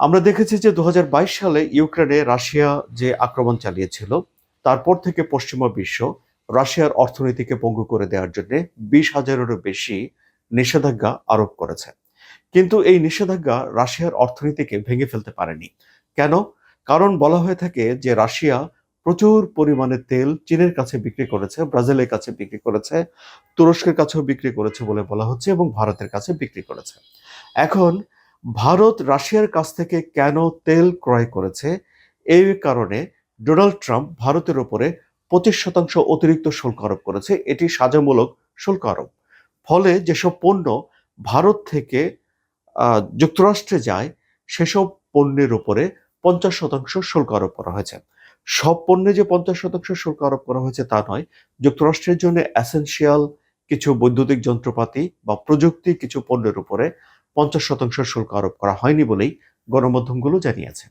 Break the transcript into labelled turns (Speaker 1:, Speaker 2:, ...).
Speaker 1: আমরা দেখেছি যে দু হাজার বাইশ সালে ইউক্রেনে রাশিয়া যে আক্রমণ চালিয়েছিল, তারপর থেকে পশ্চিমা বিশ্ব রাশিয়ার অর্থনীতিকে পঙ্গু করে দেওয়ার জন্য বিশ হাজারেরও বেশি নিষেধাজ্ঞা আরোপ করেছে। কিন্তু এই নিষেধাজ্ঞা রাশিয়ার অর্থনীতিকে ভেঙে ফেলতে পারেনি। কেন? কারণ বলা হয়ে থাকে যে রাশিয়া প্রচুর পরিমাণে তেল চীনের কাছে বিক্রি করেছে, ব্রাজিলের কাছে বিক্রি করেছে, তুরস্কের কাছেও বিক্রি করেছে বলে বলা হচ্ছে এবং ভারতের কাছে বিক্রি করেছে। এখন ভারত রাশিয়ার কাছ থেকে কেন তেল ক্রয় করেছে? এই কারণে ডোনাল্ড ট্রাম্প ভারতের ওপরে পঁচিশ শতাংশ অতিরিক্ত শুল্ক আরোপ করেছে। এটি সাজামূলক শুল্ক আরোপ। ফলে যেসব পণ্য ভারত থেকে যুক্তরাষ্ট্রে যায়, সেসব পণ্যের উপরে পঞ্চাশ শতাংশ শুল্ক আরোপ করা হয়েছে। সব পণ্যে যে পঞ্চাশ শতাংশ শুল্ক আরোপ করা হয়েছে তা নয়, যুক্তরাষ্ট্রের জন্য অ্যাসেনশিয়াল কিছু বৈদ্যুতিক যন্ত্রপাতি বা প্রযুক্তি কিছু পণ্যের উপরে পঞ্চাশ শতাংশ শুল্ক আরোপ করা হয়নি বলেই গণমাধ্যমগুলো জানিয়েছে।